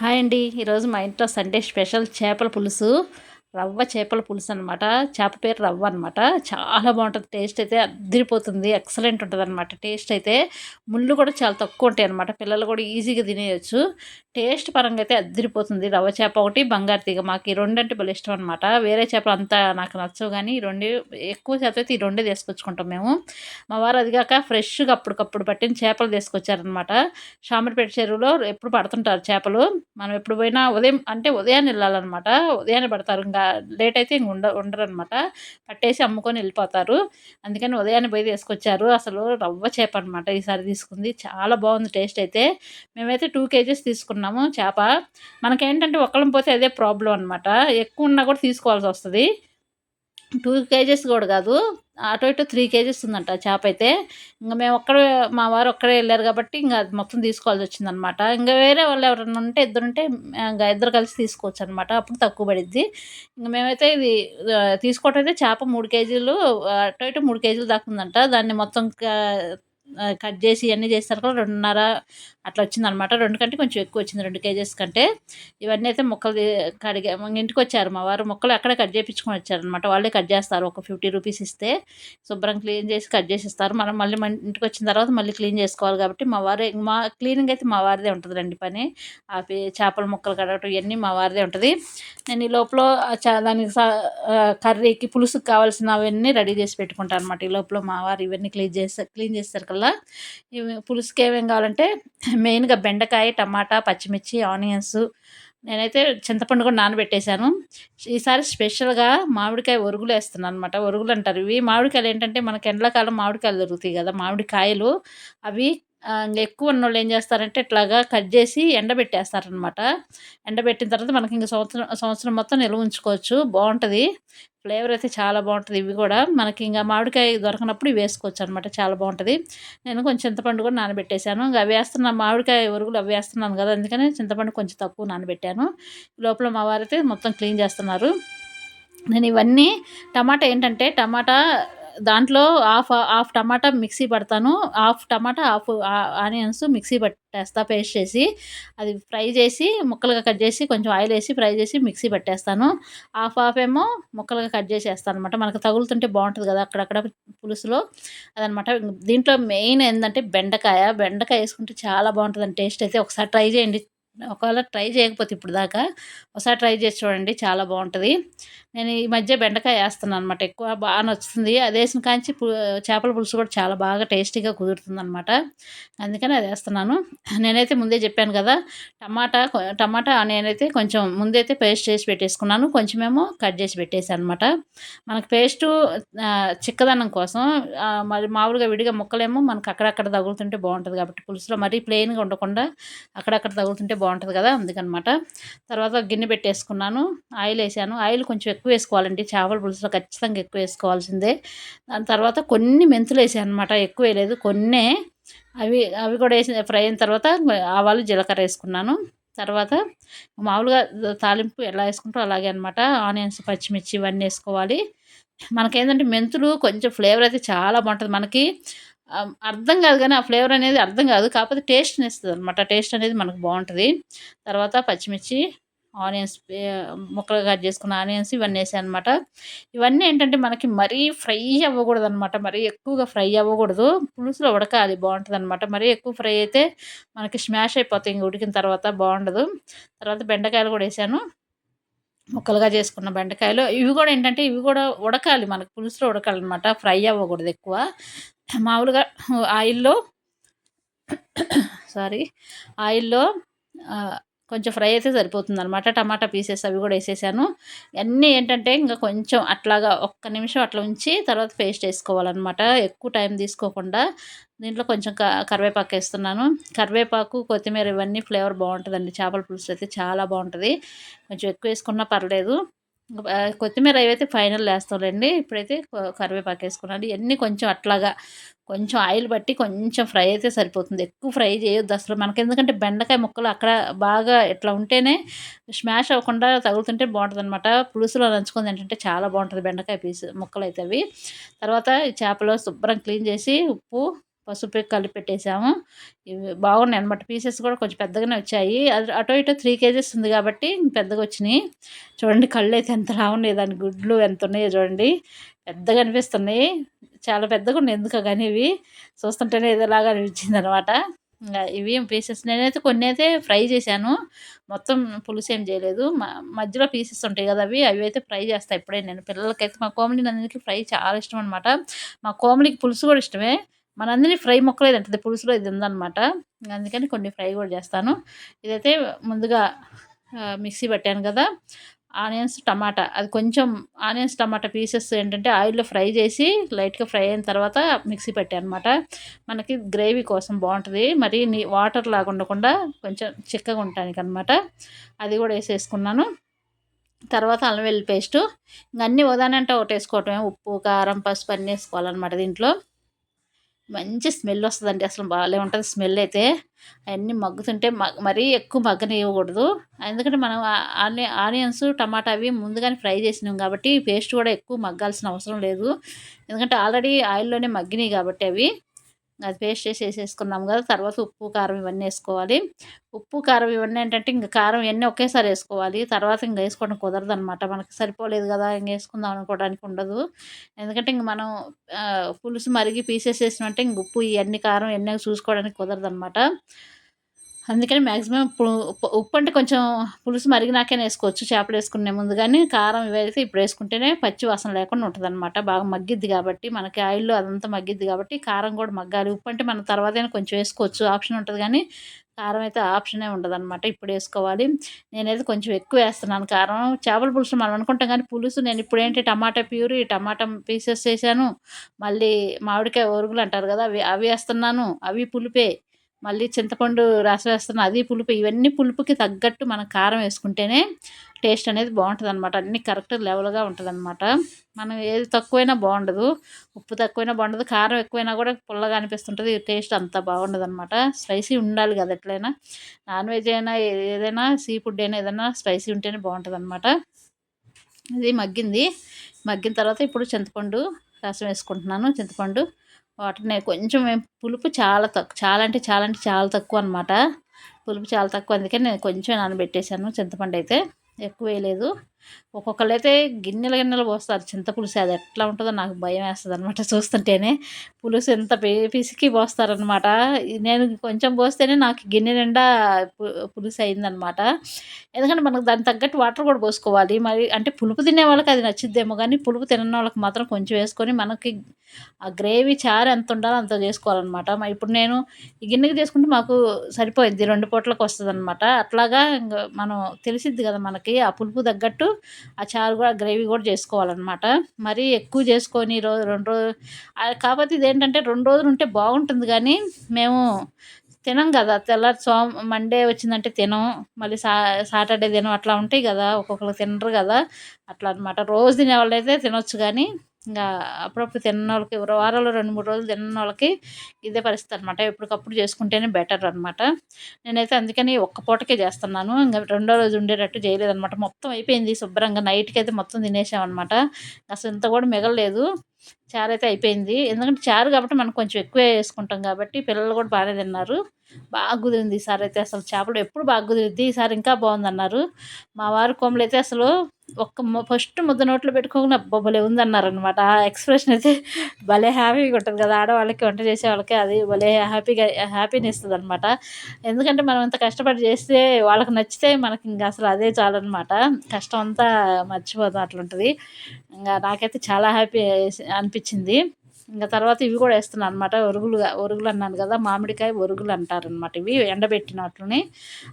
Hi అండి. ఈరోజు మా ఇంట్లో సండే స్పెషల్ చేపల పులుసు. రవ్వ చేపల పులుసు అనమాట చేప పేరు రవ్వ అనమాట చాలా బాగుంటుంది. టేస్ట్ అయితే అద్దరిపోతుంది. ఎక్సలెంట్ ఉంటుంది అనమాట టేస్ట్ అయితే ముళ్ళు కూడా చాలా తక్కువ ఉంటాయి అనమాట పిల్లలు కూడా ఈజీగా తినేయచ్చు. టేస్ట్ పరంగా అయితే అద్దరిపోతుంది. రవ్వ చేప ఒకటి బంగారు తీగ. మాకు ఈ రెండు అంటే భలే ఇష్టం అనమాట వేరే చేపలు అంతా నాకు నచ్చవు కానీ ఈ రెండు ఎక్కువ శాతం అయితే ఈ రెండే తీసుకొచ్చుకుంటాం మేము. మా వారు అది కాక ఫ్రెష్గా అప్పటికప్పుడు పట్టిన చేపలు తీసుకొచ్చారనమాట షామర్పేట చెరువులో ఎప్పుడు పడుతుంటారు చేపలు. మనం ఎప్పుడు పోయినా ఉదయం అంటే ఉదయాన్నే వెళ్ళాలన్నమాట. ఉదయాన్నే పడతారు. ఇంకా లేట్ అయితే ఇంక ఉండ ఉండరు అనమాట పట్టేసి అమ్ముకొని వెళ్ళిపోతారు. అందుకని ఉదయాన్నే పోయి తీసుకొచ్చారు. అసలు రవ్వ చేప అనమాట ఈసారి తీసుకుంది. చాలా బాగుంది టేస్ట్ అయితే. మేమైతే టూ కేజీస్ తీసుకున్నాము చేప. మనకేంటంటే ఒక్కళ్ళం పోతే అదే ప్రాబ్లం అనమాట ఎక్కువ ఉన్నా కూడా తీసుకోవాల్సి వస్తుంది. టూ కేజెస్ కూడా కాదు. అటు ఇటు త్రీ కేజీస్ ఉందంట చేప అయితే. ఇంకా మేము ఒక్కడే మా వారు ఒక్కడే వెళ్ళారు కాబట్టి ఇంకా అది మొత్తం తీసుకోవాల్సి వచ్చిందనమాట ఇంకా వేరే వాళ్ళు ఎవరైనా ఉంటే ఇద్దరు ఉంటే ఇంకా ఇద్దరు కలిసి తీసుకోవచ్చు అనమాట అప్పుడు తక్కువ పడిద్ది. ఇంకా మేమైతే ఇది తీసుకోవటం అయితే చేప మూడు కేజీలు అటు ఇటు మూడు కేజీలు దాకా ఉందంట. దాన్ని మొత్తం కట్ చేసి ఇవన్నీ చేస్తారు కదా రెండున్నర అట్లా వచ్చిందనమాట రెండు కంటే కొంచెం ఎక్కువ వచ్చింది. రెండు కేజెస్ కంటే. ఇవన్నీ అయితే మొక్కలు కడిగా ఇంటికి వచ్చారు మా వారు. మొక్కలు అక్కడే కట్ చేయించుకొని వచ్చారనమాట వాళ్ళే కట్ చేస్తారు. ఒక ఫిఫ్టీ రూపీస్ ఇస్తే శుభ్రం క్లీన్ చేసి కట్ చేసి ఇస్తారు మనం మళ్ళీ మన ఇంటికి వచ్చిన తర్వాత మళ్ళీ క్లీన్ చేసుకోవాలి కాబట్టి మా వారే మా క్లీనింగ్ అయితే మా వారిదే ఉంటుంది రండి పని. ఆ చేపల ముక్కలు కడగటం ఇవన్నీ మా వారిదే ఉంటుంది. నేను ఈ లోపల దానికి కర్రీకి పులుసుకు కావాల్సినవన్నీ రెడీ చేసి పెట్టుకుంటాను అనమాట ఈ లోపల మా వారు ఇవన్నీ క్లీన్ చేస్తారు క్లీన్ చేస్తారు కల్లా. ఇవి పులుసుకి ఏమేమి కావాలంటే మెయిన్గా బెండకాయ టమాటా పచ్చిమిర్చి ఆనియన్స్. నేనైతే చింతపండు కూడా నానబెట్టేశాను. ఈసారి స్పెషల్గా మామిడికాయ ఒరుగులు వేస్తున్నాను అనమాట ఒరుగులు అంటారు ఇవి. మామిడికాయలు ఏంటంటే మనకి ఎండాకాలం మామిడికాయలు దొరుకుతాయి కదా మామిడికాయలు. అవి ఎక్కువ ఉన్నోళ్ళు ఏం చేస్తారంటే ఇట్లాగా కట్ చేసి ఎండబెట్టేస్తారనమాట ఎండబెట్టిన తర్వాత మనకి ఇంకా సంవత్సరం సంవత్సరం మొత్తం నిల్వ ఉంచుకోవచ్చు. బాగుంటుంది. ఫ్లేవర్ అయితే చాలా బాగుంటుంది ఇవి కూడా. మనకి ఇంకా మామిడికాయ దొరకనప్పుడు ఇవి వేసుకోవచ్చు అనమాట చాలా బాగుంటుంది. నేను కొంచెం చింతపండు కూడా నానబెట్టేశాను. ఇంకా అవి వేస్తున్నా మామిడికాయ ఉరుగులు అవి వేస్తున్నాను కదా అందుకని చింతపండు కొంచెం తక్కువ నానబెట్టాను. లోపల మా వారైతే మొత్తం క్లీన్ చేస్తున్నారు. నేను ఇవన్నీ టమాటా ఏంటంటే టమాటా దాంట్లో హాఫ్ హాఫ్ టమాటా మిక్సీ పడతాను. హాఫ్ టమాటా హాఫ్ ఆనియన్స్ మిక్సీ పట్టేస్తా పేస్ట్ చేసి అది ఫ్రై చేసి ముక్కలుగా కట్ చేసి కొంచెం ఆయిల్ వేసి ఫ్రై చేసి మిక్సీ పట్టేస్తాను. హాఫ్ హాఫ్ ఏమో ముక్కలుగా కట్ చేసేస్తాను అనమాట మనకు తగులుతుంటే బాగుంటుంది కదా అక్కడక్కడ పులుసులో. అదనమాట దీంట్లో మెయిన్ ఏంటంటే బెండకాయ. బెండకాయ వేసుకుంటే చాలా బాగుంటుంది టేస్ట్ అయితే. ఒకసారి ట్రై చేయండి. ఒకవేళ ట్రై చేయకపోతే ఇప్పుడు దాకా ఒకసారి ట్రై చేసి చూడండి చాలా బాగుంటుంది. నేను ఈ మధ్య బెండకాయ వేస్తున్నాను అనమాట ఎక్కువ బాగా నచ్చుతుంది. అది వేసిన కాంచి చేపల పులుసు కూడా చాలా బాగా టేస్టీగా కుదురుతుంది అనమాట అందుకని అది వేస్తున్నాను. నేనైతే ముందే చెప్పాను కదా టమాటా టమాటా నేనైతే కొంచెం ముందైతే పేస్ట్ చేసి పెట్టేసుకున్నాను. కొంచెమేమో కట్ చేసి పెట్టేసాను అనమాట మనకు పేస్టు చిక్కదనం కోసం మరి మామూలుగా విడిగా ముక్కలేమో మనకు అక్కడక్కడ తగులుతుంటే బాగుంటుంది కాబట్టి పులుసులో మరీ ప్లెయిన్గా ఉండకుండా అక్కడక్కడ తగులుతుంటే బాగుంటుంది కదా అందుకనమాట. తర్వాత గిన్నె పెట్టేసుకున్నాను. ఆయిల్ వేసాను ఆయిల్ కొంచెం ఎక్కువ ఎక్కువ వేసుకోవాలండి చేపల పులుసులో ఖచ్చితంగా ఎక్కువ వేసుకోవాల్సిందే దాని తర్వాత కొన్ని మెంతులు వేసాను అనమాట ఎక్కువ వేయలేదు. కొన్నే అవి అవి కూడా వేసిన ఫ్రై అయిన తర్వాత ఆవాలు జీలకర్ర వేసుకున్నాను. తర్వాత మామూలుగా తాలింపు ఎలా వేసుకుంటారో అలాగే అనమాట ఆనియన్స్ పచ్చిమిర్చి ఇవన్నీ వేసుకోవాలి. మనకేంటంటే మెంతులు కొంచెం ఫ్లేవర్ అయితే చాలా బాగుంటుంది. మనకి అర్థం కాదు కానీ ఆ ఫ్లేవర్ అనేది అర్థం కాదు. కాకపోతే టేస్ట్ని ఇస్తుంది అనమాట టేస్ట్ అనేది మనకు బాగుంటుంది. తర్వాత పచ్చిమిర్చి ఆనియన్స్ ముక్కలు కట్ చేసుకున్న ఆనియన్స్ ఇవన్నీ వేసాను అనమాట ఇవన్నీ ఏంటంటే మనకి మరీ ఫ్రై అవ్వకూడదు అనమాట మరీ ఎక్కువగా ఫ్రై అవ్వకూడదు. పులుసులో ఉడకాలి బాగుంటుంది అనమాట మరీ ఎక్కువ ఫ్రై అయితే మనకి స్మాష్ అయిపోతాయి. ఇంక ఉడికిన తర్వాత బాగుండదు. తర్వాత బెండకాయలు కూడా వేసాను. ముక్కలుగా చేసుకున్న బెండకాయలు. ఇవి కూడా ఏంటంటే ఇవి కూడా ఉడకాలి. మనకు పులుసులో ఉడకాలన్నమాట. ఫ్రై అవ్వకూడదు ఎక్కువ. మామూలుగా ఆయిల్లో సారీ ఆయిల్లో కొంచెం ఫ్రై అయితే సరిపోతుంది అనమాట టమాటా పీసెస్ అవి కూడా వేసేసాను. అన్నీ ఏంటంటే ఇంకా కొంచెం అట్లాగా ఒక్క నిమిషం అట్లా ఉంచి తర్వాత పేస్ట్ వేసుకోవాలన్నమాట. ఎక్కువ టైం తీసుకోకుండా దీంట్లో కొంచెం కరివేపాకు వేస్తున్నాను. కరివేపాకు కొత్తిమీర ఇవన్నీ ఫ్లేవర్ బాగుంటుందండి. చేపల పులుసు అయితే చాలా బాగుంటుంది. కొంచెం ఎక్కువ వేసుకున్నా పర్లేదు. కొత్తిమీర అయితే ఫైనల్ వేస్తాంలేండి ఇప్పుడైతే కరివేపాకు వేసుకున్నాను. ఇవన్నీ కొంచెం అట్లాగా కొంచెం ఆయిల్ బట్టి కొంచెం ఫ్రై అయితే సరిపోతుంది. ఎక్కువ ఫ్రై చేయొద్దు అసలు మనకి. ఎందుకంటే బెండకాయ ముక్కలు అక్కడ బాగా ఇట్లా ఉంటేనే స్మాష్ అవ్వకుండా తగులుతుంటే బాగుంటుంది అనమాట పులుసులో నంచుకుంది ఏంటంటే చాలా బాగుంటుంది బెండకాయ పీస్ ముక్కలు అయితే అవి. తర్వాత చేపలు శుభ్రం క్లీన్ చేసి ఉప్పు పసుపు కలిపి పెట్టేసాము. ఇవి బాగున్నాయి అనమాట పీసెస్ కూడా కొంచెం పెద్దగానే వచ్చాయి. అది అటో ఇటో త్రీ కేజెస్ ఉంది కాబట్టి పెద్దగా వచ్చినాయి. చూడండి కళ్ళు అయితే ఎంత రావున్నాయి దాని గుడ్లు ఎంత ఉన్నాయో చూడండి. పెద్దగా అనిపిస్తున్నాయి. చాలా పెద్దగా ఉన్నాయి ఎందుకో కానీ ఇవి. చూస్తుంటేనే ఇదిలాగా అనిపించింది అనమాట ఇవి పీసెస్ నేనైతే కొన్ని అయితే ఫ్రై చేశాను. మొత్తం పులుసు ఏం చేయలేదు. మధ్యలో పీసెస్ ఉంటాయి కదా అవి. అవి అయితే ఫ్రై చేస్తాను ఇప్పుడే నేను. పిల్లలకైతే మా కోమలి నందికి ఫ్రై చాలా ఇష్టం అనమాట మా కోమలికి పులుసు కూడా ఇష్టమే. మనందరినీ ఫ్రై మొక్కలేదు అంటది పులుసులో ఇది ఉందన్నమాట. అందుకని కొన్ని ఫ్రై కూడా చేస్తాను. ఇదైతే ముందుగా మిక్సీ పెట్టాను కదా. ఆనియన్స్ టమాటా. అది కొంచెం ఆనియన్స్ టమాటా పీసెస్ ఏంటంటే ఆయిల్లో ఫ్రై చేసి లైట్గా ఫ్రై అయిన తర్వాత మిక్సీ పెట్టాను అనమాట మనకి గ్రేవీ కోసం బాగుంటుంది. మరి నీ వాటర్ లాగా ఉండకుండా కొంచెం చిక్కగా ఉండటానికి అనమాట అది కూడా వేసేసుకున్నాను. తర్వాత అల్లం వెల్లి పేస్టు. ఇంక అన్నీ ఉదానంటే ఒకటి వేసుకోవటమే ఉప్పు కారం పసుపు అన్నీ వేసుకోవాలన్నమాట దీంట్లో. మంచి స్మెల్ వస్తుందండి. అసలు బాగాలే ఉంటుంది స్మెల్ అయితే. అవన్నీ మగ్గుతుంటే మరీ ఎక్కువ మగ్గనివ్వకూడదు. ఎందుకంటే మనం ఆని ఆనియన్స్ టమాటా అవి ముందుగానే ఫ్రై చేసినాం కాబట్టి పేస్ట్ కూడా ఎక్కువ మగ్గాల్సిన అవసరం లేదు. ఎందుకంటే ఆల్రెడీ ఆయిల్లోనే మగ్గినాయి కాబట్టి అవి. అది పేస్ట్ చేసి వేసేసుకున్నాం కదా తర్వాత ఉప్పు కారం ఇవన్నీ వేసుకోవాలి. ఉప్పు కారం ఇవన్నీ ఏంటంటే ఇంకా కారం ఇవన్నీ ఒకేసారి వేసుకోవాలి. తర్వాత ఇంకా వేసుకోవడం కుదరదు అనమాట మనకి సరిపోలేదు కదా ఇంక వేసుకుందాం అనుకోవడానికి ఉండదు. ఎందుకంటే ఇంక మనం పులుసు మరిగి పీసెస్ వేసినట్టే ఇంక ఉప్పు ఇవన్నీ కారం ఇవన్నీ చూసుకోవడానికి కుదరదు అనమాట అందుకని మ్యాక్సిమం ఉప్పు అంటే కొంచెం పులుసు మరిగినాకనే వేసుకోవచ్చు. చేపలు వేసుకునే ముందు కానీ కారం ఇవైతే ఇప్పుడు వేసుకుంటేనే పచ్చి వాసన లేకుండా ఉంటుంది అనమాట బాగా మగ్గిద్ది కాబట్టి మనకి ఆయిల్లో అదంతా మగ్గిద్ది కాబట్టి కారం కూడా మగ్గాలి. ఉప్పు అంటే మన తర్వాత కొంచెం వేసుకోవచ్చు. ఆప్షన్ ఉంటుంది కానీ కారం అయితే ఆప్షనే ఉండదు అనమాట ఇప్పుడు వేసుకోవాలి. నేనైతే కొంచెం ఎక్కువ వేస్తున్నాను కారం. చేపల పులుసు మనం అనుకుంటాం కానీ పులుసు నేను ఇప్పుడు ఏంటి టమాటా ప్యూరీ టమాటా పీసెస్ వేసాను మళ్ళీ మామిడికాయ ఒరుగులు అంటారు కదా అవి అవి వేస్తున్నాను. అవి పులిపే. మళ్ళీ చింతపండు రసం వేస్తున్న అది పులుపు ఇవన్నీ పులుపుకి తగ్గట్టు మనం కారం వేసుకుంటేనే టేస్ట్ అనేది బాగుంటుంది అనమాట అన్నీ కరెక్ట్ లెవెల్గా ఉంటుంది అనమాట మనం ఏది తక్కువైనా బాగుండదు. ఉప్పు తక్కువైనా బాగుండదు. కారం ఎక్కువైనా కూడా పుల్లగా అనిపిస్తుంటుంది. టేస్ట్ అంత బాగుండదు అనమాట స్పైసీ ఉండాలి కదా ఎట్లయినా. నాన్ వెజ్ అయినా ఏదైనా సీ ఫుడ్ అయినా ఏదైనా స్పైసీ ఉంటేనే బాగుంటుంది అనమాట ఇది మగ్గింది. మగ్గిన తర్వాత ఇప్పుడు చింతపండు రసం వేసుకుంటున్నాను. చింతపండు వాటిని కొంచెం పులుపు చాలా తక్కువ చాలా అంటే చాలా అంటే చాలా తక్కువ అనమాట పులుపు చాలా తక్కువ అందుకే నేను కొంచెం నానబెట్టేశాను చింతపండు అయితే ఎక్కువ వేయలేదు. ఒక్కొక్కరు అయితే గిన్నెల గిన్నెలు పోస్తారు. చింతపులుసు అది ఎట్లా ఉంటుందో నాకు భయం వేస్తుంది అనమాట చూస్తుంటేనే. పులుసు ఎంత పిసికి పోస్తారనమాట నేను కొంచెం పోస్తేనే నాకు గిన్నె నిండా పులుసు అయిందనమాట ఎందుకంటే మనకు దానికి తగ్గట్టు వాటర్ కూడా పోసుకోవాలి. మరి అంటే పులుపు తినే వాళ్ళకి అది నచ్చిద్దేమో కానీ పులుపు తినని వాళ్ళకి మాత్రం కొంచెం వేసుకొని మనకి ఆ గ్రేవీ చారు ఎంత ఉండాలో అంత చేసుకోవాలన్నమాట. ఇప్పుడు నేను ఈ గిన్నెకి చేసుకుంటే మాకు సరిపోయింది రెండు పూటలకు వస్తుంది అనమాట అట్లాగా మనం తెలిసిద్ది కదా మనకి ఆ పులుపు తగ్గట్టు ఆ చారు కూడా గ్రేవీ కూడా చేసుకోవాలన్నమాట. మరి ఎక్కువ చేసుకొని రోజు రెండు రోజులు కాకపోతే ఇదేంటంటే రెండు రోజులు ఉంటే బాగుంటుంది కానీ మేము తినం కదా. తెల్లారి సో మండే వచ్చిందంటే తినం. మళ్ళీ సా సాటర్డే తినం. అట్లా ఉంటాయి కదా. ఒక్కొక్కరు తినరు కదా. అట్లా అనమాట రోజు తినే వాళ్ళు అయితే తినొచ్చు కానీ ఇంకా అప్పుడప్పుడు తిన్న వాళ్ళకి వారాలు రెండు మూడు రోజులు తిన్న వాళ్ళకి ఇదే పరిస్థితి అనమాట ఎప్పటికప్పుడు చేసుకుంటేనే బెటర్ అనమాట నేనైతే అందుకని ఒక్క పూటకే చేస్తున్నాను. ఇంకా రెండో రోజు ఉండేటట్టు చేయలేదనమాట మొత్తం అయిపోయింది శుభ్రంగా. నైట్కి అయితే మొత్తం తినేసామన్నమాట అసలు ఇంత కూడా మిగలలేదు. చారు అయితే అయిపోయింది. ఎందుకంటే చారు కాబట్టి మనం కొంచెం ఎక్కువే వేసుకుంటాం కాబట్టి పిల్లలు కూడా బాగానే తిన్నారు. బాగా కుదిరింది ఈసారి అయితే. అసలు చేపలు ఎప్పుడు బాగా కుదిరింది ఈసారి ఇంకా బాగుందన్నారు. మా వారి కొమ్మలు అయితే అసలు ఒక్క ఫస్ట్ ముద్ద నోట్లో పెట్టుకోకుండా భలే ఉందన్నారనమాట ఆ ఎక్స్ప్రెషన్ అయితే భలే హ్యాపీగా ఉంటుంది కదా ఆడవాళ్ళకి వంట చేసే వాళ్ళకి అది భలే హ్యాపీగా హ్యాపీని ఇస్తుంది అనమాట ఎందుకంటే మనం అంత కష్టపడి చేస్తే వాళ్ళకి నచ్చితే మనకి ఇంకా అసలు అదే చాలన్నమాట. కష్టం అంతా మర్చిపోతాం అట్లుంటుంది. ఇంకా నాకైతే చాలా హ్యాపీ అనిపించింది. ఇంకా తర్వాత ఇవి కూడా వేస్తున్నాను అనమాట ఒరుగులుగా ఒరుగులు అన్నాను కదా మామిడికాయ ఒరుగులు అంటారనమాట ఇవి. ఎండబెట్టినట్లుని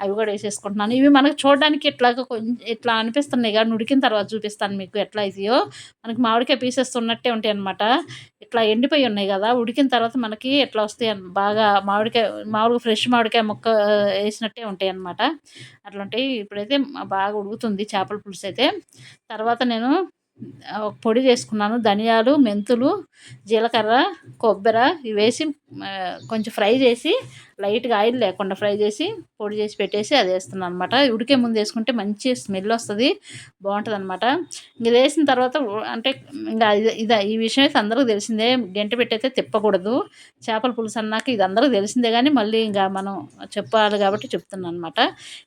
అవి కూడా వేసేసుకుంటున్నాను. ఇవి మనకు చూడడానికి ఇట్లాగా కొంచెం ఇట్లా అనిపిస్తున్నాయి కానీ ఉడికిన తర్వాత చూపిస్తాను మీకు ఎట్లా అవుతాయో మనకి మామిడికాయ పీసెస్ ఉన్నట్టే ఉంటాయి అనమాట ఇట్లా ఎండిపోయి ఉన్నాయి కదా ఉడికిన తర్వాత మనకి ఎట్లా వస్తాయి బాగా మామిడికాయ మామూలుగా ఫ్రెష్ మామిడికాయ ముక్క వేసినట్టే ఉంటాయి అనమాట అట్లా ఉంటాయి ఇప్పుడైతే బాగా ఉడుకుతుంది చేపల పులుసు అయితే తర్వాత నేను పొడి చేసుకున్నాను. ధనియాలు మెంతులు జీలకర్ర కొబ్బరి ఇవి వేసి కొంచెం ఫ్రై చేసి లైట్గా ఆయిల్ లేకుండా ఫ్రై చేసి పొడి చేసి పెట్టేసి అది వేస్తున్నాను అనమాట ఉడికే ముందు వేసుకుంటే మంచి స్మెల్ వస్తుంది బాగుంటుంది అనమాట ఇది వేసిన తర్వాత అంటే ఇంకా ఇది ఇది ఈ విషయం అయితే అందరికీ తెలిసిందే. గంట పెట్టయితే తిప్పకూడదు. చేపల పులుసు అన్నాక ఇది అందరికీ తెలిసిందే కానీ మళ్ళీ ఇంకా మనం చెప్పాలి కాబట్టి చెప్తున్నాను అనమాట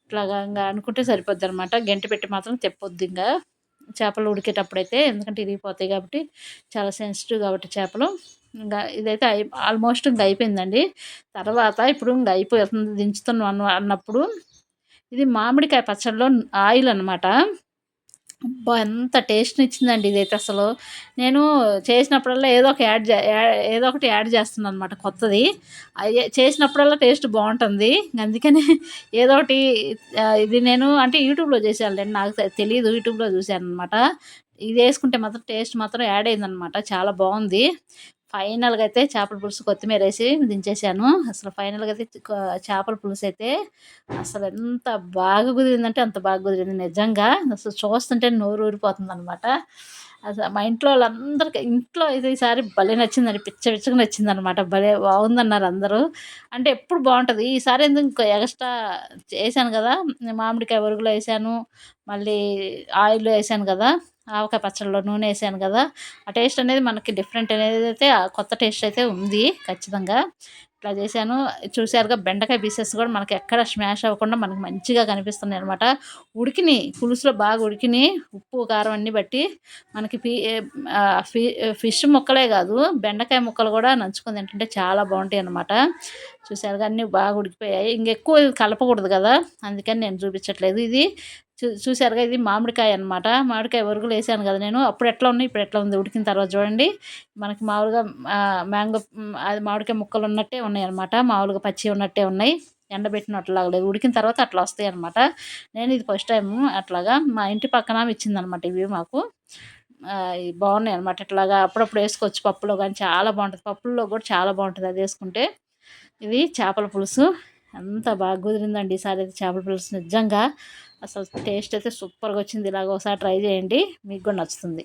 ఇట్లాగా ఇంకా అనుకుంటే సరిపోద్ది అనమాట గంట పెట్టి మాత్రం తిప్పొద్దు ఇంకా. చేపలు ఉడికేటప్పుడైతే ఎందుకంటే ఇరిగిపోతాయి కాబట్టి చాలా సెన్సిటివ్ కాబట్టి చేపలు. ఇంకా ఇదైతే అయి ఆల్మోస్ట్ ఇంకా అయిపోయిందండి. తర్వాత ఇప్పుడు ఇంకా అయిపోతుంది దించుతున్నాం అన్న అన్నప్పుడు. ఇది మామిడికాయ పచ్చడిలో ఆయిల్ అనమాట అబ్బా ఎంత టేస్ట్ని ఇచ్చిందండి ఇదైతే అసలు. నేను చేసినప్పుడల్లా ఏదో ఒక యాడ్ ఏదో ఒకటి యాడ్ చేస్తున్నాను అనమాట కొత్తది. అయ్యే- చేసినప్పుడల్లా టేస్ట్ బాగుంటుంది. అందుకని ఏదో ఒకటి ఇది నేను అంటే యూట్యూబ్లో చేసాను నాకు తెలియదు యూట్యూబ్లో చూశాను అనమాట ఇది వేసుకుంటే మాత్రం టేస్ట్ మాత్రం యాడ్ అయిందనమాట చాలా బాగుంది. ఫైనల్గా అయితే చేపల పులుసు కొత్తిమీర వేసి దించేసాను అసలు ఫైనల్గా అయితే చేపల పులుసు అయితే అసలు ఎంత బాగా కుదిరిందంటే అంత బాగా కుదిరింది నిజంగా. అసలు చూస్తుంటే నోరు ఊరిపోతుంది అనమాట అసలు మా ఇంట్లో వాళ్ళందరికీ ఇంట్లో అయితే ఈసారి భలే నచ్చిందని పిచ్చ పిచ్చగా నచ్చింది అనమాట భలే బాగుందన్నారు అందరూ. అంటే ఎప్పుడు బాగుంటుంది. ఈసారి ఎందుకు ఇంకా ఎక్స్ట్రా చేశాను కదా. మామిడికాయ ఒరుగులో వేసాను. మళ్ళీ ఆయిల్లో వేసాను కదా. ఆవకాయ పచ్చడిలో నూనె వేసాను కదా ఆ టేస్ట్ అనేది మనకి డిఫరెంట్ అనేది అయితే ఆ కొత్త టేస్ట్ అయితే ఉంది ఖచ్చితంగా. ఇట్లా చేశాను. చూసారుగా బెండకాయ పీసెస్ కూడా మనకి ఎక్కడ స్మాష్ అవ్వకుండా మనకి మంచిగా కనిపిస్తున్నాయి అనమాట ఉడికిని పులుసులో బాగా ఉడికిని ఉప్పు కారం అన్నీ బట్టి మనకి పీ ఫి- ఫిష్ ముక్కలే కాదు బెండకాయ ముక్కలు కూడా నంచుకుంది తింటుంటే చాలా బాగుంటాయి అనమాట చూసారుగా అన్నీ బాగా ఉడికిపోయాయి. ఇంకెక్కువ కలపకూడదు కదా అందుకని నేను చూపించట్లేదు ఇది. చూ చూసారుగా ఇది మామిడికాయ అనమాట మామిడికాయ ఒరుగులు వేసాను కదా నేను. అప్పుడు ఎట్లా ఉన్నాయి? ఇప్పుడు ఎట్లా ఉంది? ఉడికిన తర్వాత చూడండి. మనకి మామూలుగా మ్యాంగో అది మామిడికాయ ముక్కలు ఉన్నట్టే ఉన్నాయి అనమాట మామూలుగా పచ్చి ఉన్నట్టే ఉన్నాయి. ఎండబెట్టినట్లు లాగలేదు ఉడికిన తర్వాత అట్లా వస్తాయి అనమాట నేను ఇది ఫస్ట్ టైం అట్లాగా మా ఇంటి పక్కన ఇచ్చింది అనమాట ఇవి మాకు. బాగున్నాయి అనమాట ఇట్లాగా అప్పుడప్పుడు వేసుకోవచ్చు పప్పులో కానీ. చాలా బాగుంటుంది. పప్పుల్లో కూడా చాలా బాగుంటుంది అది వేసుకుంటే. ఇది చేపల పులుసు. అంత బాగా కుదిరిందండి ఈసారి అయితే చేపల పులుసు నిజంగా అసలు టేస్ట్ అయితే సూపర్గా వచ్చింది. ఇలాగ ఒకసారి ట్రై చేయండి. మీకు కూడా నచ్చుతుంది.